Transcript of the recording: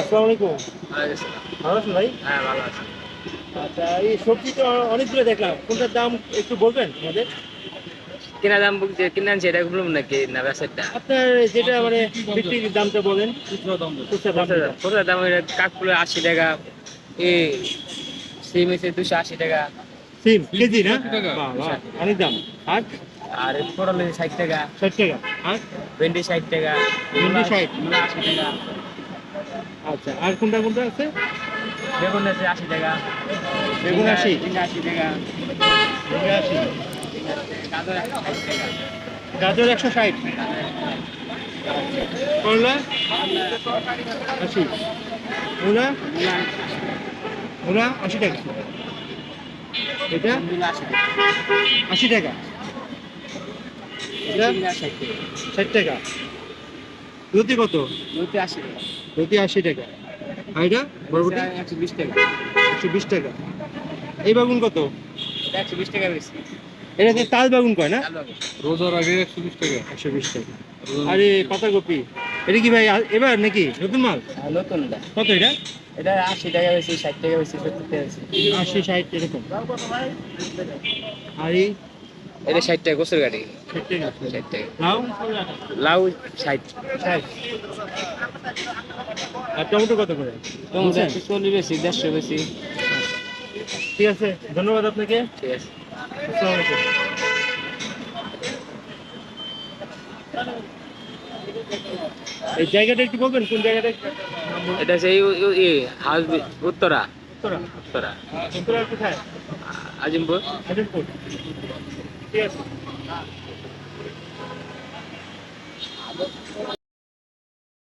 আসসালামু আলাইকুম। ভালো আছেন ভাই? হ্যাঁ ভালো আছে। আচ্ছা এই সবজি তো অনেকগুলো দেখলাম। কোনটার দাম একটু বলবেন আমাদের? কিনা দাম যে কিনে আনছি এটা বলুন নাকি? না আপনার যেটা মানে বিক্রির দামটা বলেন। খুচরা দাম পুরো দাম। ওই কাকগুলো আশি টাকা এ সিম এসে দুশো আশি টাকা। সিম কেজি না? অনেক দাম। আর আর পটল ষাট টাকা। ষাট টাকা। আর ভেন্ডি ষাট টাকা। ভেন্ডি 60 মূলা আশি টাকা। আচ্ছা আর কোনটা কোনটা আছে? বেগুন আছে আশি টাকা। বেগুন আশি? আশি টাকা। আশি? গাজর একশো ষাট টাকা। গাজর একশো ষাট? করলা? আশি। মূলা মূলা আশি টাকা। এটা? আশি টাকা। এটা? ষাট টাকা। লতি কত? লতি আশি টাকা। লতি আশি টাকা। আর এটা? বরবটি? একশো বিশ টাকা। একশো বিশ টাকা। এই বাগুন কত? এটা একশো বিশ টাকা বেশি। এটা যে তাল বাগুন কয় না? রোজার আগে একশো বিশ টাকা। একশো বিশ টাকা। আরে পাতাকপি। এটা কি ভাই এবার নাকি? নতুন মাল? আর নতুনটা কত এটা? এটা আশি টাকা বেশি ষাট টাকা বেশি সত্তর টাকা বেশি। আশি ষাট এরকম। আর এই এটা ষাট টাকা গোসল গাড়ি। ষাট টাকা। লাউ ষাট। আর টমেটো কত করে? টমেটো? একশো চল্লিশ বেশি দেড়শো বেশি। ঠিক আছে ধন্যবাদ আপনাকে। ঠিক আছে। আসসালামু আলাইকুম। এই জায়গাটা একটু বলবেন কোন জায়গাটা? এটা সেই হাউস উত্তরা। উত্তরা। উত্তরা। উত্তরা কোথায়? আজিমপুর। হাজিরপুর ঠিক আছে